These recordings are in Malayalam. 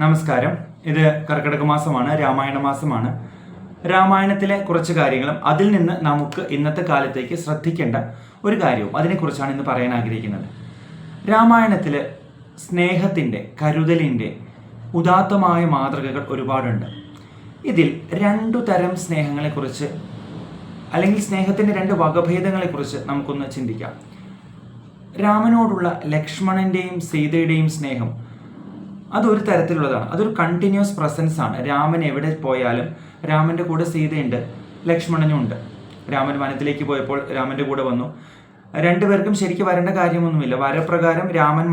നമസ്കാരം. ഇത് കർക്കിടക മാസമാണ് രാമായണ മാസമാണ്. രാമായണത്തിലെ കുറച്ച് കാര്യങ്ങളും അതിൽ നിന്ന് നമുക്ക് ഇന്നത്തെ കാലത്തേക്ക് ശ്രദ്ധിക്കേണ്ട ഒരു കാര്യവും അതിനെക്കുറിച്ചാണ് ഇന്ന് പറയാൻ ആഗ്രഹിക്കുന്നത്. രാമായണത്തിൽ സ്നേഹത്തിന്റെ കരുതലിന്റെ ഉദാത്തമായ മാതൃകകൾ ഒരുപാടുണ്ട്. ഇതിൽ രണ്ടു തരം സ്നേഹങ്ങളെക്കുറിച്ച് അല്ലെങ്കിൽ സ്നേഹത്തിന്റെ രണ്ട് വകഭേദങ്ങളെക്കുറിച്ച് നമുക്കൊന്ന് ചിന്തിക്കാം. രാമനോടുള്ള ലക്ഷ്മണന്റെയും സീതയുടെയും സ്നേഹം അതൊരു തരത്തിലുള്ളതാണ്. അതൊരു കണ്ടിന്യൂസ് പ്രസൻസ് ആണ്. രാമൻ എവിടെ പോയാലും രാമന്റെ കൂടെ സീതയുണ്ട് ലക്ഷ്മണനും ഉണ്ട്. രാമൻ വനത്തിലേക്ക് പോയപ്പോൾ രാമന്റെ കൂടെ വന്നു. രണ്ടുപേർക്കും ശരിക്കും വരേണ്ട കാര്യമൊന്നുമില്ല. വരപ്രകാരം രാമൻ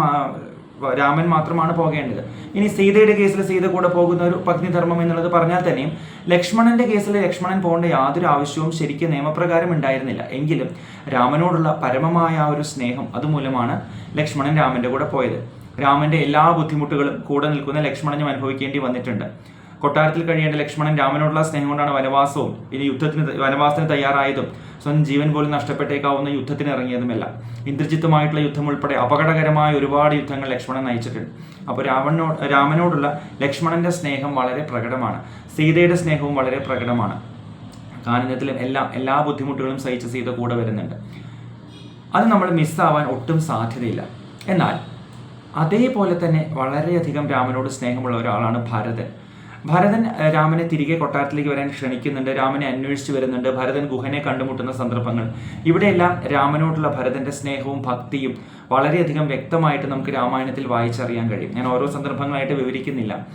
രാമൻ മാത്രമാണ് പോകേണ്ടത്. ഇനി സീതയുടെ കേസിൽ സീത കൂടെ പോകുന്ന ഒരു പത്നിധർമ്മം എന്നുള്ളത് പറഞ്ഞാൽ തന്നെയും ലക്ഷ്മണന്റെ കേസിൽ ലക്ഷ്മണൻ പോകേണ്ട യാതൊരു ആവശ്യവും ശരിക്കും നിയമപ്രകാരം ഉണ്ടായിരുന്നില്ല. എങ്കിലും രാമനോടുള്ള പരമമായ ഒരു സ്നേഹം അതുമൂലമാണ് ലക്ഷ്മണൻ രാമന്റെ കൂടെ പോയത്. രാമന്റെ എല്ലാ ബുദ്ധിമുട്ടുകളും കൂടെ നിൽക്കുന്ന ലക്ഷ്മണനും അനുഭവിക്കേണ്ടി വന്നിട്ടുണ്ട്. കൊട്ടാരത്തിൽ കഴിയേണ്ട ലക്ഷ്മണൻ രാമനോടുള്ള സ്നേഹം കൊണ്ടാണ് വനവാസവും ഇനി യുദ്ധത്തിന് വനവാസത്തിന് തയ്യാറായതും സ്വന്തം ജീവൻ പോലും നഷ്ടപ്പെട്ടേക്കാവുന്ന യുദ്ധത്തിന് ഇറങ്ങിയതുമല്ല. ഇന്ദ്രജിത്തുമായിട്ടുള്ള യുദ്ധം ഉൾപ്പെടെ അപകടകരമായ ഒരുപാട് യുദ്ധങ്ങൾ ലക്ഷ്മണൻ നയിച്ചിട്ടുണ്ട്. അപ്പോൾ രാവണോ രാമനോടുള്ള ലക്ഷ്മണന്റെ സ്നേഹം വളരെ പ്രകടമാണ്. സീതയുടെ സ്നേഹവും വളരെ പ്രകടമാണ്. കാനനത്തിലും എല്ലാ എല്ലാ ബുദ്ധിമുട്ടുകളും സഹിച്ച സീത കൂടെ വരുന്നുണ്ട്. അത് നമ്മൾ മിസ്സാവാൻ ഒട്ടും സാധ്യതയില്ല. എന്നാൽ അതേപോലെ തന്നെ വളരെയധികം രാമനോട് സ്നേഹമുള്ള ഒരാളാണ് ഭരതൻ. ഭരതൻ രാമനെ തിരികെ കൊട്ടാരത്തിലേക്ക് വരാൻ ക്ഷണിക്കുന്നുണ്ട് രാമനെ അന്വേഷിച്ച് വരുന്നുണ്ട്. ഭരതൻ ഗുഹനെ കണ്ടുമുട്ടുന്ന സന്ദർഭങ്ങൾ. ഇവിടെയെല്ലാം രാമനോടുള്ള ഭരതന്റെ സ്നേഹവും ഭക്തിയും വളരെയധികം വ്യക്തമായിട്ട് നമുക്ക് രാമായണത്തിൽ വായിച്ചറിയാൻ കഴിയും. ഞാൻ ഓരോ സന്ദർഭങ്ങളായിട്ട് വിവരിക്കുന്നില്ല.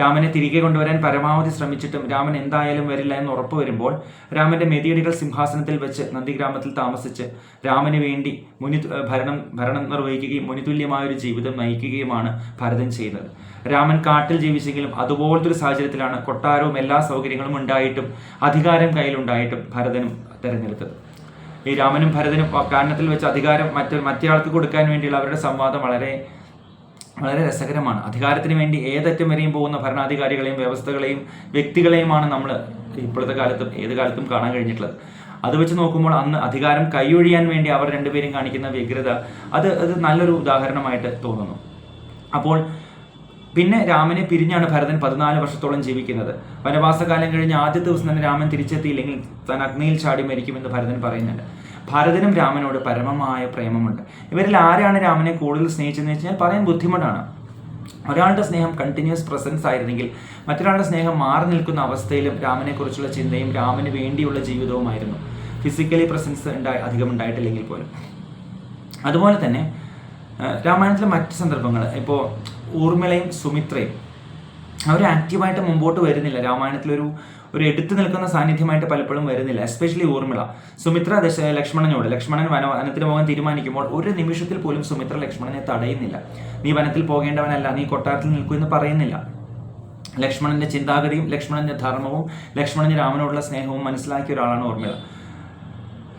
രാമനെ തിരികെ കൊണ്ടുവരാൻ പരമാവധി ശ്രമിച്ചിട്ടും രാമൻ എന്തായാലും വരില്ല എന്ന് ഉറപ്പ് വരുമ്പോൾ രാമന്റെ മെതിയടികൾ സിംഹാസനത്തിൽ വെച്ച് നന്ദിഗ്രാമത്തിൽ താമസിച്ച് രാമന് വേണ്ടി മുനി ഭരണം ഭരണം നിർവഹിക്കുകയും മുനിതുല്യമായ ഒരു ജീവിതം നയിക്കുകയുമാണ് ഭരതൻ ചെയ്തത് രാമൻ കാട്ടിൽ ജീവിച്ചെങ്കിലും അതുപോലത്തെ ഒരു സാഹചര്യത്തിലാണ് കൊട്ടാരവും എല്ലാ സൗകര്യങ്ങളും ഉണ്ടായിട്ടും അധികാരം കയ്യിലുണ്ടായിട്ടും ഭരതനും തിരഞ്ഞെടുത്തത്. ഈ രാമനും ഭരതനും കാരണത്തിൽ വെച്ച് അധികാരം മറ്റു മറ്റേയാൾക്ക് കൊടുക്കാൻ വേണ്ടിയുള്ള അവരുടെ സംവാദം വളരെ വളരെ രസകരമാണ്. അധികാരത്തിന് വേണ്ടി ഏതറ്റം വരെയും പോകുന്ന ഭരണാധികാരികളെയും വ്യവസ്ഥകളെയും വ്യക്തികളെയുമാണ് നമ്മൾ ഇപ്പോഴത്തെ കാലത്തും ഏത് കാലത്തും കാണാൻ കഴിഞ്ഞിട്ടുള്ളത്. അത് വെച്ച് നോക്കുമ്പോൾ അന്ന് അധികാരം കൈയൊഴിയാൻ വേണ്ടി അവർ രണ്ടുപേരും കാണിക്കുന്ന വ്യഗ്രത അത് അത് നല്ലൊരു ഉദാഹരണമായിട്ട് തോന്നുന്നു. അപ്പോൾ പിന്നെ രാമനെ പിരിഞ്ഞാണ് ഭരതൻ പതിനാല് വർഷത്തോളം ജീവിക്കുന്നത്. വനവാസകാലം കഴിഞ്ഞ് ആദ്യ ദിവസം തന്നെ രാമൻ തിരിച്ചെത്തിയില്ലെങ്കിൽ താൻ അഗ്നിയിൽ ചാടി മരിക്കുമെന്ന് ഭരതൻ പറയുന്നുണ്ട്. ഭരതനും രാമനോട് പരമമായ പ്രേമമുണ്ട്. ഇവരിൽ ആരാണ് രാമനെ കൂടുതൽ സ്നേഹിച്ചതെന്ന് വെച്ചാൽ പറയാൻ ബുദ്ധിമുട്ടാണ്. ഒരാളുടെ സ്നേഹം കണ്ടിന്യൂസ് പ്രസൻസ് ആയിരുന്നെങ്കിൽ മറ്റൊരാളുടെ സ്നേഹം മാറി നിൽക്കുന്ന അവസ്ഥയിലും രാമനെക്കുറിച്ചുള്ള ചിന്തയും രാമന് വേണ്ടിയുള്ള ജീവിതവുമായിരുന്നു ഫിസിക്കലി പ്രസൻസ് ഉണ്ടായി അധികം ഉണ്ടായിട്ടില്ലെങ്കിൽ പോലും. അതുപോലെ തന്നെ രാമായണത്തിലെ മറ്റ് സന്ദർഭങ്ങൾ ഇപ്പോൾ ഊർമിളയും സുമിത്രയും അവർ ആക്റ്റീവായിട്ട് മുമ്പോട്ട് വരുന്നില്ല. രാമായണത്തിലൊരു ഒരു എടുത്തു നിൽക്കുന്ന സാന്നിധ്യമായിട്ട് പലപ്പോഴും വരുന്നില്ല. എസ്പെഷ്യലി ഊർമിള. സുമിത്ര ദശ ലക്ഷ്മണനോട് ലക്ഷ്മണൻ വന വനത്തിന് പോകാൻ തീരുമാനിക്കുമ്പോൾ ഒരു നിമിഷത്തിൽ പോലും സുമിത്ര ലക്ഷ്മണനെ തടയുന്നില്ല. നീ വനത്തിൽ പോകേണ്ടവനല്ല നീ കൊട്ടാരത്തിൽ നിൽക്കൂ എന്ന് പറയുന്നില്ല. ലക്ഷ്മണന്റെ ചിന്താഗതിയും ലക്ഷ്മണന്റെ ധർമ്മവും ലക്ഷ്മണന് രാമനോടുള്ള സ്നേഹവും മനസ്സിലാക്കിയ ഒരാളാണ് ഊർമിള.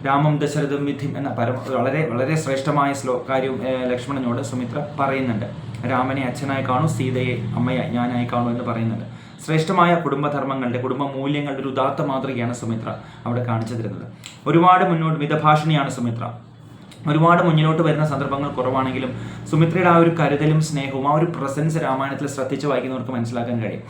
രാമം ദശരഥം വിധിം എന്ന പരമ വളരെ വളരെ ശ്രേഷ്ഠമായ ശ്ലോ കാര്യവും ലക്ഷ്മണനോട് സുമിത്ര പറയുന്നുണ്ട്. രാമനെ അച്ഛനായി കാണൂ സീതയെ അമ്മയായി ഞാനായി കാണൂ എന്ന് പറയുന്നുണ്ട്. ശ്രേഷ്ഠമായ കുടുംബധർമ്മങ്ങളുടെ കുടുംബ മൂല്യങ്ങളുടെ ഒരു ഉദാത്ത മാതൃകയാണ് സുമിത്ര അവിടെ കാണിച്ചു തരുന്നത്. ഒരുപാട് മുന്നോട്ട് മിതഭാഷണിയാണ് സുമിത്ര. ഒരുപാട് മുന്നിലോട്ട് വരുന്ന സന്ദർഭങ്ങൾ കുറവാണെങ്കിലും സുമിത്രയുടെ ആ ഒരു കരുതലും സ്നേഹവും ആ ഒരു പ്രസൻസ് രാമായണത്തിൽ ശ്രദ്ധിച്ച് വായിക്കുന്നവർക്ക് മനസ്സിലാക്കാൻ കഴിയും.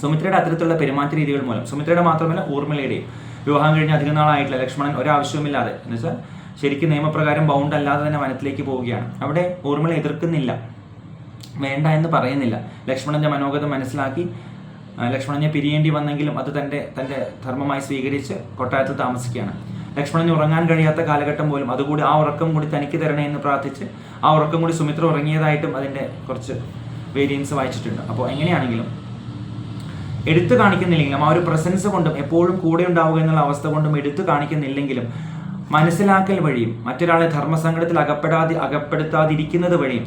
സുമിത്രയുടെ അത്തരത്തിലുള്ള പെരുമാറ്റ രീതികൾ മൂലം സുമിത്രയുടെ മാത്രമല്ല ഊർമിളയുടെയും വിവാഹം കഴിഞ്ഞ് അധികം നാളായിട്ടില്ല. ലക്ഷ്മണൻ ഒരാവശ്യവുമില്ലാതെ. എന്ന് വെച്ചാൽ ശരിക്കും നിയമപ്രകാരം ബൗണ്ട് അല്ലാതെ തന്നെ വനത്തിലേക്ക് പോവുകയാണ്. അവിടെ ഊർമിള എതിർക്കുന്നില്ല. വേണ്ട എന്ന് പറയുന്നില്ല. ലക്ഷ്മണന്റെ മനോഗതം മനസ്സിലാക്കി ലക്ഷ്മണനെ പിരിയേണ്ടി വന്നെങ്കിലും അത് തന്റെ തന്റെ ധർമ്മമായി സ്വീകരിച്ച് കൊട്ടാരത്തിൽ താമസിക്കുകയാണ്. ലക്ഷ്മണന് ഉറങ്ങാൻ കഴിയാത്ത കാലഘട്ടം പോലും അതുകൂടി ആ ഉറക്കം കൂടി തനിക്ക് തരണേ എന്ന് പ്രാർത്ഥിച്ച് ആ ഉറക്കം കൂടി സുമിത്ര ഉറങ്ങിയതായിട്ടും അതിന്റെ കുറച്ച് വേരിയൻസ് വായിച്ചിട്ടുണ്ട്. അപ്പോൾ എങ്ങനെയാണെങ്കിലും എടുത്തു കാണിക്കുന്നില്ലെങ്കിലും ആ ഒരു പ്രസൻസ് കൊണ്ടും എപ്പോഴും കൂടെ ഉണ്ടാവുക എന്നുള്ള അവസ്ഥ കൊണ്ടും എടുത്തു കാണിക്കുന്നില്ലെങ്കിലും മനസ്സിലാക്കൽ വഴിയും മറ്റൊരാളെ ധർമ്മസങ്കടത്തിൽ അകപ്പെടാതെ അകപ്പെടുത്താതിരിക്കുന്നത് വഴിയും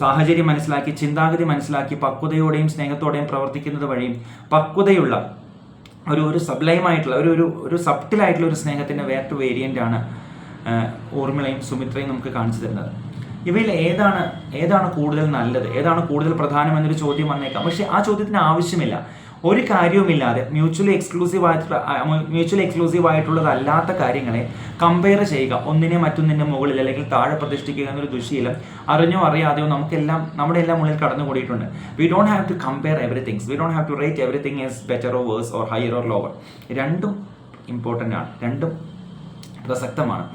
സാഹചര്യം മനസ്സിലാക്കി ചിന്താഗതി മനസ്സിലാക്കി പക്വതയോടെയും സ്നേഹത്തോടെയും പ്രവർത്തിക്കുന്നത് വഴിയും പക്വതയുള്ള ഒരു ഒരു സബ്ലൈമായിട്ടുള്ള ഒരു ഒരു ഒരു സബ്റ്റിലായിട്ടുള്ള ഒരു സ്നേഹത്തിന്റെ വേറൊരു വേരിയന്റ് ആണ് ഊർമിളയും സുമിത്രയും നമുക്ക് കാണിച്ചു തരുന്നത്. ഇവയിൽ ഏതാണ് ഏതാണ് കൂടുതൽ നല്ലത്? ഏതാണ് കൂടുതൽ പ്രധാനമെന്നൊരു ചോദ്യം വന്നേക്കാം. പക്ഷേ ആ ചോദ്യത്തിന് ആവശ്യമില്ല. ഒരു കാര്യവുമില്ലാതെ മ്യൂച്വലി എക്സ്ക്ലൂസീവ് ആയിട്ടുള്ള മ്യൂച്വലി എക്സ്ക്ലൂസീവ് ആയിട്ടുള്ളതല്ലാത്ത കാര്യങ്ങളെ കമ്പയർ ചെയ്യുക. ഒന്നിനെ മറ്റൊന്നിന്റെ മുകളിൽ അല്ലെങ്കിൽ താഴെ പ്രതിഷ്ഠിക്കുക എന്നൊരു ദുശീലം അറിഞ്ഞോ അറിയാതെയോ നമുക്കെല്ലാം നമ്മുടെ എല്ലാം ഉള്ളിൽ കടന്നുകൂടിയിട്ടുണ്ട്. We don't have to compare everythings we don't have to rate everything is better or worse or higher or lower രണ്ടും ഇമ്പോർട്ടന്റ് ആണ്. രണ്ടും പ്രസക്തമാണ്.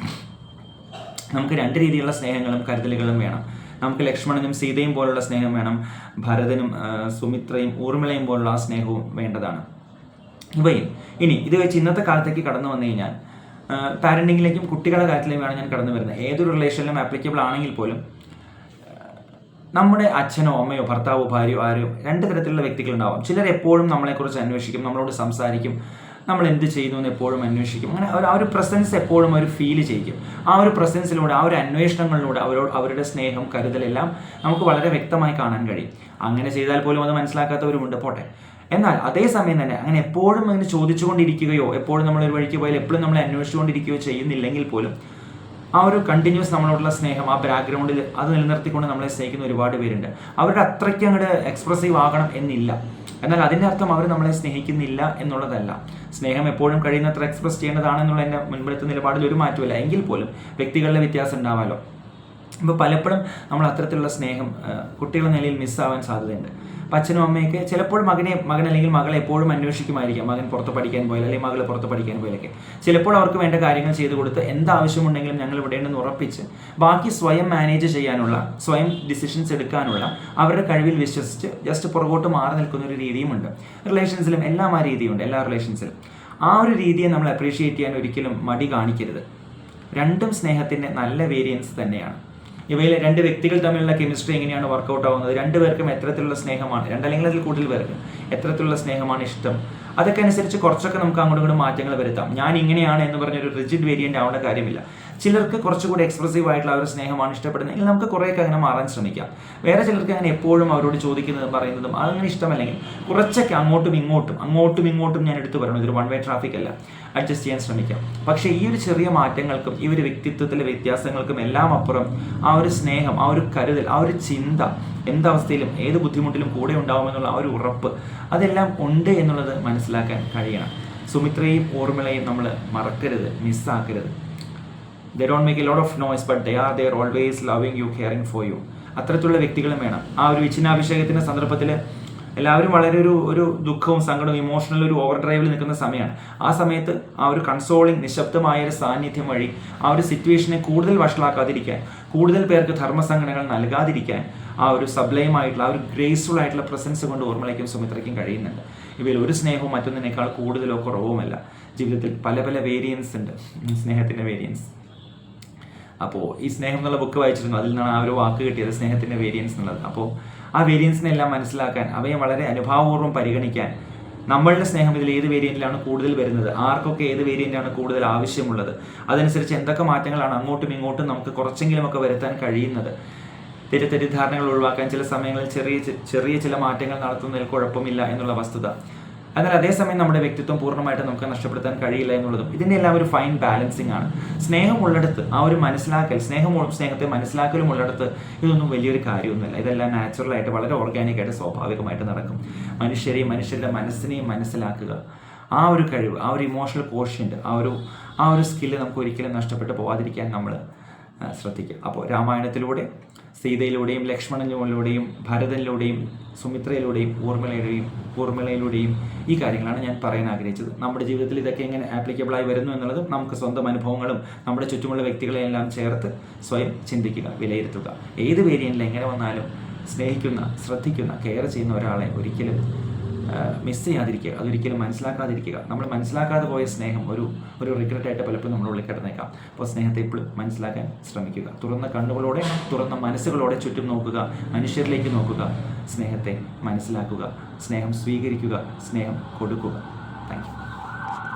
നമുക്ക് രണ്ട് രീതിയിലുള്ള സ്നേഹങ്ങളും കരുതലുകളും വേണം. നമുക്ക് ലക്ഷ്മണനും സീതയും പോലുള്ള സ്നേഹം വേണം ഭരതനും സുമിത്രയും ഊർമിളയും പോലുള്ള ആ സ്നേഹവും വേണ്ടതാണ്. ഇവയിൽ ഇനി ഇത് വെച്ച് ഇന്നത്തെ കാലത്തേക്ക് കടന്നു വന്നു കഴിഞ്ഞാൽ പാരന്റിങ്ങിലേക്കും കുട്ടികളുടെ കാര്യത്തിലേക്കുമാണ് ഞാൻ കടന്നു വരുന്നത്. ഏതൊരു റിലേഷനിലും ആപ്ലിക്കബിൾ ആണെങ്കിൽ പോലും നമ്മുടെ അച്ഛനോ അമ്മയോ ഭർത്താവോ ഭാര്യയോ ആരോ രണ്ട് തരത്തിലുള്ള വ്യക്തികളുണ്ടാവാം. ചിലർ എപ്പോഴും നമ്മളെക്കുറിച്ച് അന്വേഷിക്കും നമ്മളോട് സംസാരിക്കും നമ്മൾ എന്ത് ചെയ്യുന്നു എന്ന് എപ്പോഴും അന്വേഷിക്കും. അങ്ങനെ ആ ഒരു പ്രസൻസ് എപ്പോഴും അവർ ഫീൽ ചെയ്യിക്കും. ആ ഒരു പ്രസൻസിലൂടെ ആ ഒരു അന്വേഷണങ്ങളിലൂടെ അവരോട് അവരുടെ സ്നേഹം കരുതലെല്ലാം നമുക്ക് വളരെ വ്യക്തമായി കാണാൻ കഴിയും. അങ്ങനെ ചെയ്താൽ പോലും അത് മനസ്സിലാക്കാത്തവരുമുണ്ട്. പോട്ടെ. എന്നാൽ അതേസമയം തന്നെ അങ്ങനെ എപ്പോഴും അങ്ങനെ ചോദിച്ചുകൊണ്ടിരിക്കുകയോ എപ്പോഴും നമ്മൾ ഒരു വഴിക്ക് പോയാൽ എപ്പോഴും നമ്മൾ അന്വേഷിച്ചുകൊണ്ടിരിക്കുകയോ ചെയ്യുന്നില്ലെങ്കിൽ പോലും ആ ഒരു കണ്ടിന്യൂസ് നമ്മളോടുള്ള സ്നേഹം ആ ബാക്ക്ഗ്രൗണ്ടിൽ അത് നിലനിർത്തിക്കൊണ്ട് നമ്മളെ സ്നേഹിക്കുന്ന ഒരുപാട് പേരുണ്ട്. അവരുടെ അത്രയ്ക്ക് അങ്ങോട്ട് എക്സ്പ്രസീവ് ആകണം എന്നില്ല. എന്നാൽ അതിന്റെ അർത്ഥം അവർ നമ്മളെ സ്നേഹിക്കുന്നില്ല എന്നുള്ളതല്ല. സ്നേഹം എപ്പോഴും കഴിയുന്നത്ര എക്സ്പ്രസ് ചെയ്യേണ്ടതാണെന്നുള്ള എന്റെ മുൻപിലത്തെ നിലപാടിൽ ഒരു മാറ്റമില്ല എങ്കിൽ പോലും വ്യക്തികളുടെ വ്യത്യാസം ഉണ്ടാവാമല്ലോ ഇപ്പോൾ പലപ്പോഴും നമ്മൾ അത്തരത്തിലുള്ള സ്നേഹം കുട്ടികളുടെ നിലയിൽ മിസ്സാവാൻ സാധ്യതയുണ്ട്. അപ്പം അച്ഛനും അമ്മയൊക്കെ ചിലപ്പോൾ മകനെ മകൻ അല്ലെങ്കിൽ മകളെ എപ്പോഴും അന്വേഷിക്കുമായിരിക്കാം. മകൻ പുറത്ത് പഠിക്കാൻ പോയാൽ അല്ലെങ്കിൽ മകൾ പുറത്ത് പഠിക്കാൻ പോയാലൊക്കെ ചിലപ്പോൾ അവർക്ക് വേണ്ട കാര്യങ്ങൾ ചെയ്തു കൊടുത്ത് എന്താവശ്യമുണ്ടെങ്കിലും ഞങ്ങൾ ഇവിടെ ഉറപ്പിച്ച് ബാക്കി സ്വയം മാനേജ് ചെയ്യാനുള്ള സ്വയം ഡിസിഷൻസ് എടുക്കാനുള്ള അവരുടെ കഴിവിൽ വിശ്വസിച്ച് ജസ്റ്റ് പുറകോട്ട് മാറി നിൽക്കുന്ന ഒരു രീതിയുമുണ്ട്. റിലേഷൻസിലും എല്ലാ ആ രീതിയുണ്ട് എല്ലാ റിലേഷൻസിലും ആ ഒരു രീതിയെ നമ്മൾ അപ്രീഷിയേറ്റ് ചെയ്യാൻ ഒരിക്കലും മടി കാണിക്കരുത്. രണ്ടും സ്നേഹത്തിന്റെ നല്ല വേരിയൻസ് തന്നെയാണ്. ഇവയിൽ രണ്ട് വ്യക്തികൾ തമ്മിലുള്ള കെമിസ്ട്രി എങ്ങനെയാണ് വർക്കൗട്ട് ആവുന്നത്? രണ്ട് പേർക്കും സ്നേഹമാണ്? രണ്ടല്ലെങ്കിൽ അതിൽ കൂടുതൽ പേർക്ക് എത്തരത്തിലുള്ള സ്നേഹമാണ് ഇഷ്ടം? അതൊക്കെ അനുസരിച്ച് കുറച്ചൊക്കെ നമുക്ക് അങ്ങോട്ടും ഇങ്ങോട്ടും മാറ്റങ്ങൾ വരുത്താം. ഞാൻ ഇങ്ങനെയാണ് എന്ന് പറഞ്ഞൊരു റിജിഡ് വേരിയന്റ് ആവേണ്ട കാര്യമില്ല. ചിലർക്ക് കുറച്ചുകൂടി എക്സ്പ്രസീവ് ആയിട്ടുള്ള ഒരു സ്നേഹമാണ് ഇഷ്ടപ്പെടുന്നതെങ്കിൽ നമുക്ക് കുറേയൊക്കെ അങ്ങനെ മാറാൻ ശ്രമിക്കാം. വേറെ ചിലർക്ക് അങ്ങനെ എപ്പോഴും അവരോട് ചോദിക്കുന്നതും പറയുന്നതും അതങ്ങനെ ഇഷ്ടമല്ലെങ്കിൽ കുറച്ചൊക്കെ അങ്ങോട്ടും ഇങ്ങോട്ടും അങ്ങോട്ടും ഇങ്ങോട്ടും ഞാൻ എടുത്തു പറയണം. ഇതൊരു വൺ വേ ട്രാഫിക് അല്ല. അഡ്ജസ്റ്റ് ചെയ്യാൻ ശ്രമിക്കാം. പക്ഷേ ഈ ഒരു ചെറിയ മാറ്റങ്ങൾക്കും ഈ ഒരു വ്യക്തിത്വത്തിലെ വ്യത്യാസങ്ങൾക്കും എല്ലാം അപ്പുറം ആ ഒരു സ്നേഹം ആ ഒരു കരുതൽ ആ ഒരു ചിന്ത എന്തവസ്ഥയിലും ഏത് ബുദ്ധിമുട്ടിലും കൂടെ ഉണ്ടാവുമെന്നുള്ള ആ ഒരു ഉറപ്പ് അതെല്ലാം ഉണ്ട് എന്നുള്ളത് മനസ്സിലാക്കാൻ കഴിയണം. സുമിത്രയും ഓർമ്മളയും നമ്മൾ മറക്കരുത് മിസ്സാക്കരുത് they don't make a lot of noise but they are there always loving you caring for you അത്തരത്തിലുള്ള വ്യക്തികളും വേണം. ആ ഒരു വിച്ഛിന്നാഭിഷേകത്തിന്റെ സന്ദർഭത്തിൽ എല്ലാവരും വളരെ ഒരു ഒരു ദുഃഖവും സങ്കടവും ഇമോഷണൽ ഒരു ഓവർ ഡ്രൈവിൽ നിൽക്കുന്ന സമയമാണ് ആ സമയത്ത് ആ ഒരു കൺസോളിങ് നിശബ്ദമായ ഒരു സാന്നിധ്യം വഴി ആ ഒരു സിറ്റുവേഷനെ കൂടുതൽ വഷളാക്കാതിരിക്കാൻ കൂടുതൽ പേർക്ക് ധർമ്മസംഘടനകൾ നൽകാതിരിക്കാൻ ആ ഒരു സബ്ലയമായിട്ടുള്ള ആ ഒരു ഗ്രേസ്ഫുൾ ആയിട്ടുള്ള പ്രസൻസ് കൊണ്ട് ഓർമ്മയ്ക്കും സുമിത്രയ്ക്കും കഴിയുന്നുണ്ട്. ഇവയിൽ ഒരു സ്നേഹവും മറ്റൊന്നിനേക്കാൾ കൂടുതലോ കുറവുമല്ല. ജീവിതത്തിൽ പല പല വേരിയൻസ് ഉണ്ട്. സ്നേഹത്തിന്റെ വേരിയൻസ് അപ്പോൾ ഈ സ്നേഹം എന്നുള്ള ബുക്ക് വായിച്ചിരുന്നു. അതിൽ നിന്നാണ് ആ ഒരു വാക്ക് കിട്ടിയത് സ്നേഹത്തിന്റെ വേരിയൻസ് എന്നുള്ളത്. അപ്പോൾ ആ വേരിയൻസിനെല്ലാം മനസ്സിലാക്കാൻ അവയെ വളരെ അനുഭാവപൂർവം പരിഗണിക്കാൻ നമ്മളുടെ സ്നേഹം ഇതിൽ ഏത് വേരിയന്റിലാണ് കൂടുതൽ വരുന്നത്? ആർക്കൊക്കെ ഏത് വേരിയന്റാണ് കൂടുതൽ ആവശ്യമുള്ളത്? അതനുസരിച്ച് എന്തൊക്കെ മാറ്റങ്ങളാണ് അങ്ങോട്ടും ഇങ്ങോട്ടും നമുക്ക് കുറച്ചെങ്കിലുമൊക്കെ വരുത്താൻ കഴിയുന്നത്? തെറ്റ് തെറ്റിദ്ധാരണകൾ ഒഴിവാക്കാൻ ചില സമയങ്ങളിൽ ചെറിയ ചെറിയ ചില മാറ്റങ്ങൾ നടത്തുന്നതിൽ കുഴപ്പമില്ല എന്നുള്ള വസ്തുത. എന്നാൽ അതേസമയം നമ്മുടെ വ്യക്തിത്വം പൂർണമായിട്ട് നമുക്ക് നഷ്ടപ്പെടുത്താൻ കഴിയില്ല എന്നുള്ളതും ഇതിന്റെ എല്ലാം ഒരു ഫൈൻ ബാലൻസിങ് ആണ്. സ്നേഹമുള്ളിടത്ത് ആ ഒരു മനസ്സിലാക്കൽ സ്നേഹം സ്നേഹത്തെ മനസ്സിലാക്കലും ഉള്ളിടത്ത് ഇതൊന്നും വലിയൊരു കാര്യമൊന്നുമില്ല. ഇതെല്ലാം നാച്ചുറലായിട്ട് വളരെ ഓർഗാനിക്കായിട്ട് സ്വാഭാവികമായിട്ട് നടക്കും. മനുഷ്യരെയും മനുഷ്യരുടെ മനസ്സിനെയും മനസ്സിലാക്കുക. ആ ഒരു കഴിവ് ആ ഒരു ഇമോഷണൽ കോഷ്യന്റ് ആ ഒരു ആ ഒരു സ്കില്ല് നമുക്ക് ഒരിക്കലും നഷ്ടപ്പെട്ടു പോവാതിരിക്കാൻ നമ്മൾ ശ്രദ്ധിക്കുക. അപ്പോൾ രാമായണത്തിലൂടെ സീതയിലൂടെയും ലക്ഷ്മണനിലൂടെയും ഭരതനിലൂടെയും സുമിത്രയിലൂടെയും ഊർമിളയുടെയും ഊർമിളയിലൂടെയും ഈ കാര്യങ്ങളാണ് ഞാൻ പറയാൻ ആഗ്രഹിച്ചത്. നമ്മുടെ ജീവിതത്തിൽ ഇതൊക്കെ എങ്ങനെ ആപ്ലിക്കബിളായി വരുന്നു എന്നുള്ളതും നമുക്ക് സ്വന്തം അനുഭവങ്ങളും നമ്മുടെ ചുറ്റുമുള്ള വ്യക്തികളെയെല്ലാം ചേർത്ത് സ്വയം ചിന്തിക്കുക വിലയിരുത്തുക. ഏത് വേരിയന്റിൽ എങ്ങനെ വന്നാലും സ്നേഹിക്കുന്ന ശ്രദ്ധിക്കുന്ന കെയർ ചെയ്യുന്ന ഒരാളെ ഒരിക്കലും മിസ് ചെയ്യാതിരിക്കുക. അതൊരിക്കലും മനസ്സിലാക്കാതിരിക്കുക. നമ്മൾ മനസ്സിലാക്കാതെ പോയ സ്നേഹം ഒരു ഒരു റിഗ്രറ്റ് ആയിട്ട് പലപ്പോഴും നമ്മൾ ഉള്ളിൽ കിടന്നേക്കാം. അപ്പോൾ സ്നേഹത്തെ ഇപ്പോഴും മനസ്സിലാക്കാൻ ശ്രമിക്കുക. തുറന്ന കണ്ണുകളോടെ തുറന്ന മനസ്സുകളോടെ ചുറ്റും നോക്കുക. മനുഷ്യരിലേക്ക് നോക്കുക. സ്നേഹത്തെ മനസ്സിലാക്കുക. സ്നേഹം സ്വീകരിക്കുക. സ്നേഹം കൊടുക്കുക. താങ്ക്